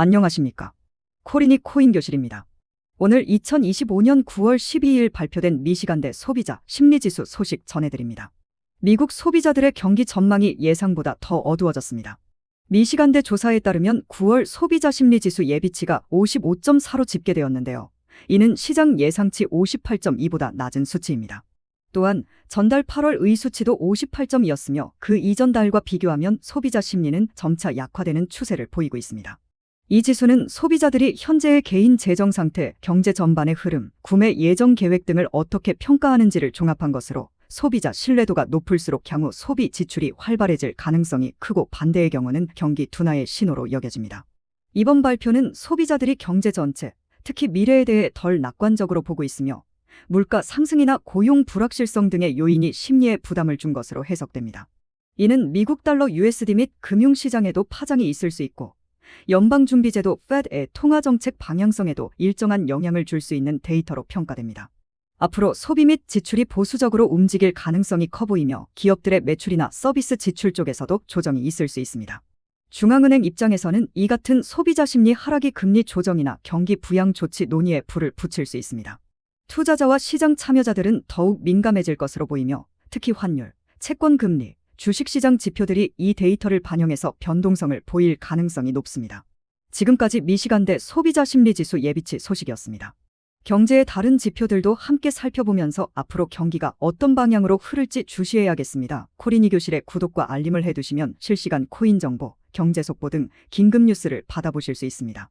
안녕하십니까. 코리니 코인 교실입니다. 오늘 2025년 9월 12일 발표된 미시간대 소비자 심리지수 소식 전해드립니다. 미국 소비자들의 경기 전망이 예상보다 더 어두워졌습니다. 미시간대 조사에 따르면 9월 소비자 심리지수 예비치가 55.4로 집계되었는데요. 이는 시장 예상치 58.2보다 낮은 수치입니다. 또한 전달 8월 의수치도 58점이었으며 그 이전 달과 비교하면 소비자 심리는 점차 약화되는 추세를 보이고 있습니다. 이 지수는 소비자들이 현재의 개인 재정 상태, 경제 전반의 흐름, 구매 예정 계획 등을 어떻게 평가하는지를 종합한 것으로 소비자 신뢰도가 높을수록 향후 소비 지출이 활발해질 가능성이 크고 반대의 경우는 경기 둔화의 신호로 여겨집니다. 이번 발표는 소비자들이 경제 전체, 특히 미래에 대해 덜 낙관적으로 보고 있으며 물가 상승이나 고용 불확실성 등의 요인이 심리에 부담을 준 것으로 해석됩니다. 이는 미국 달러 USD 및 금융시장에도 파장이 있을 수 있고 연방준비제도 Fed의 통화정책 방향성에도 일정한 영향을 줄 수 있는 데이터로 평가됩니다. 앞으로 소비 및 지출이 보수적으로 움직일 가능성이 커 보이며 기업들의 매출이나 서비스 지출 쪽에서도 조정이 있을 수 있습니다. 중앙은행 입장에서는 이 같은 소비자 심리 하락이 금리 조정이나 경기 부양 조치 논의에 불을 붙일 수 있습니다. 투자자와 시장 참여자들은 더욱 민감해질 것으로 보이며 특히 환율, 채권 금리, 주식시장 지표들이 이 데이터를 반영해서 변동성을 보일 가능성이 높습니다. 지금까지 미시간대 소비자 심리지수 예비치 소식이었습니다. 경제의 다른 지표들도 함께 살펴보면서 앞으로 경기가 어떤 방향으로 흐를지 주시해야겠습니다. 코리니 교실의 구독과 알림을 해두시면 실시간 코인 정보, 경제 속보 등 긴급 뉴스를 받아보실 수 있습니다.